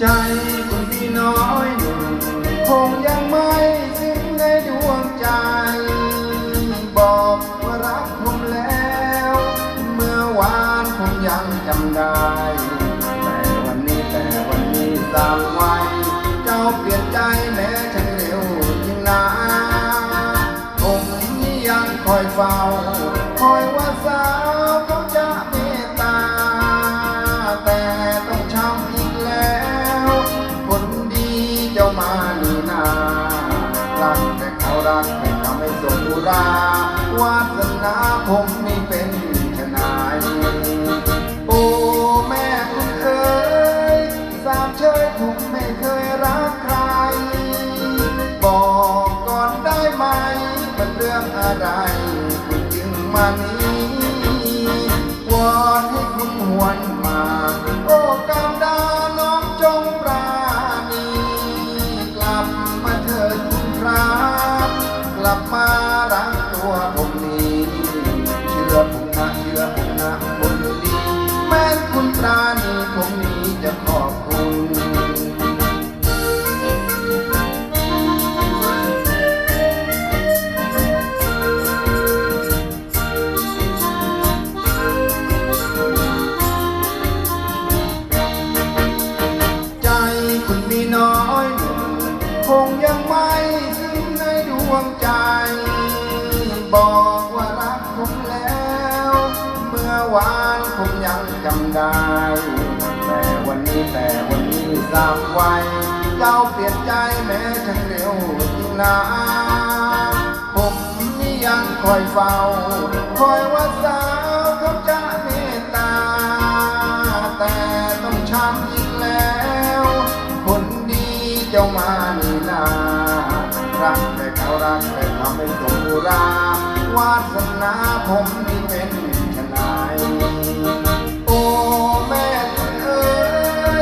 ใจคนมีน้อยคงยังไม่ซึ้งในดวงใจ บอกว่ารักผมแล้ว เมื่อวานผมยังจำได้ แต่วันนี้แต่วันนี้สามวัยเจ้าเปลี่ยนใจแม้ฉันเร็วยิ่งนาผมยังคอยเฝ้า คอยว่าสาวเขาจะ รักแต่เขาไม่สมราวาสนาผมนี่เป็นชนายโอ้แม่คุณเอ๋ยสามเชยผมไม่เคยรักใคร บอกก่อนได้ไหมมันเรื่องอะไรคุณจึงมานี้วอนให้คุณหวนมา งยังไม่ถึงในดวงใจ บอกว่ารักผมแล้ว เมื่อวานผมยังจำได้ แต่วันนี้แต่วันนี้ทราบไว้เจ้าเปลี่ยนใจแม้ฉันเร็วจริงนะผมนี่ยังคอยเฝ้า คอยว่าสา เจ้ามานี่นารักแต่เขารักแต่เขาไม่สมบูราวาสนาผมนี่เป็นชนายโอ้แม่เอ๋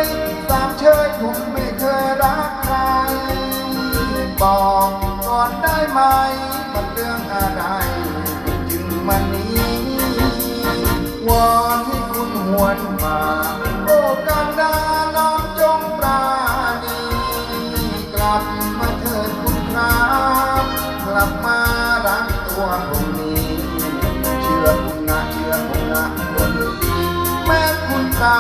ยสามเชยผมไม่เคยรักใคร บอกก่อนได้ไหมมันเรื่องอะไร จึงมานี้วอนให้คุณหวน บมาเถิดคุณครับกลับมารักตัวผมนี้ เชื่อคุณนะเชื่อคุณนะคนดีแม้คุณปรา